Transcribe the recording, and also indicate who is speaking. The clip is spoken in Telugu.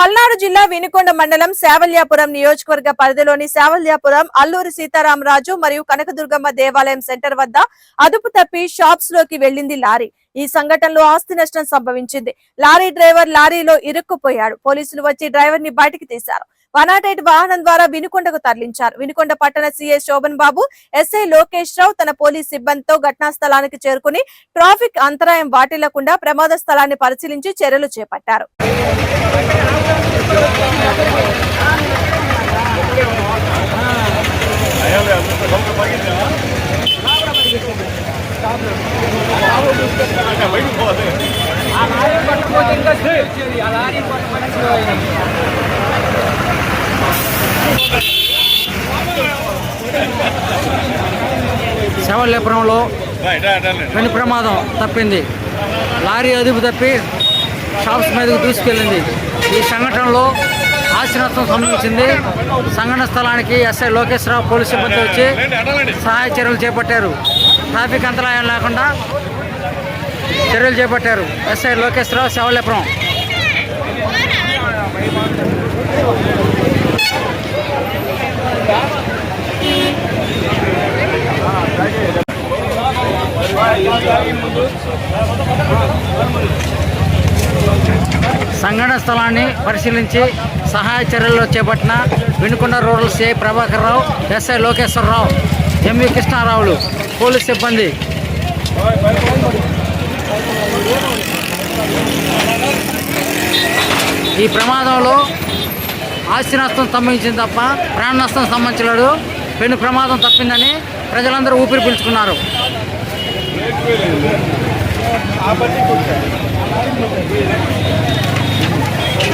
Speaker 1: పల్నాడు జిల్లా వినుకొండ మండలం శావల్యాపురం నియోజకవర్గ పరిధిలోని శావల్యాపురం అల్లూరి సీతారామరాజు మరియు కనకదుర్గమ్మ దేవాలయం సెంటర్ వద్ద అదుపు తప్పి షాప్స్లోకి వెళ్ళింది లారీ. ఈ సంఘటనలో ఆస్తి నష్టం సంభవించింది. లారీ డ్రైవర్ లారీలో ఇరుక్కుపోయాడు. పోలీసులు వచ్చి డ్రైవర్ని బయటికి తీశారు. వన్ వాహనం ద్వారా వినుకొండకు తరలించారు. వినుకొండ పట్టణ సీఐ శోభన్ బాబు ఎస్ఐ లోకేష్ రావు తన పోలీస్ సిబ్బందితో ఘటనా స్థలానికి చేరుకుని ట్రాఫిక్ అంతరాయం వాటిల్లకుండా ప్రమాద స్థలాన్ని పరిశీలించి చర్యలు చేపట్టారు.
Speaker 2: శవలేపురంలో పెను ప్రమాదం తప్పింది. లారీ అదుపు తప్పి షాప్స్ మీదకు దూసుకెళ్ళింది. ఈ సంఘటనలో ఆస్తి నష్టం సంభవించింది. సంఘటన స్థలానికి ఎస్ఐ లోకేశ్వరరావు పోలీసు సిబ్బంది వచ్చి సహాయ చర్యలు చేపట్టారు. ట్రాఫిక్ అంతరాయం లేకుండా చర్యలు చేపట్టారు. ఎస్ఐ లోకేశ్వరరావు శవలేపురం. సంఘటన స్థలాన్ని పరిశీలించి సహాయ చర్యలు చేపట్టిన Vinukonda rural CI Prabhakar Rao SI Lokeswararao MV కృష్ణారావులు police సిబ్బంది. ఈ ప్రమాదంలో ఆస్తి నష్టం సంభవించింది తప్ప ప్రాణ నష్టం సంభవించలేదు. పెను ప్రమాదం తప్పిందని ప్రజలందరూ ఊపిరి పీల్చుకున్నారు.
Speaker 3: ఆ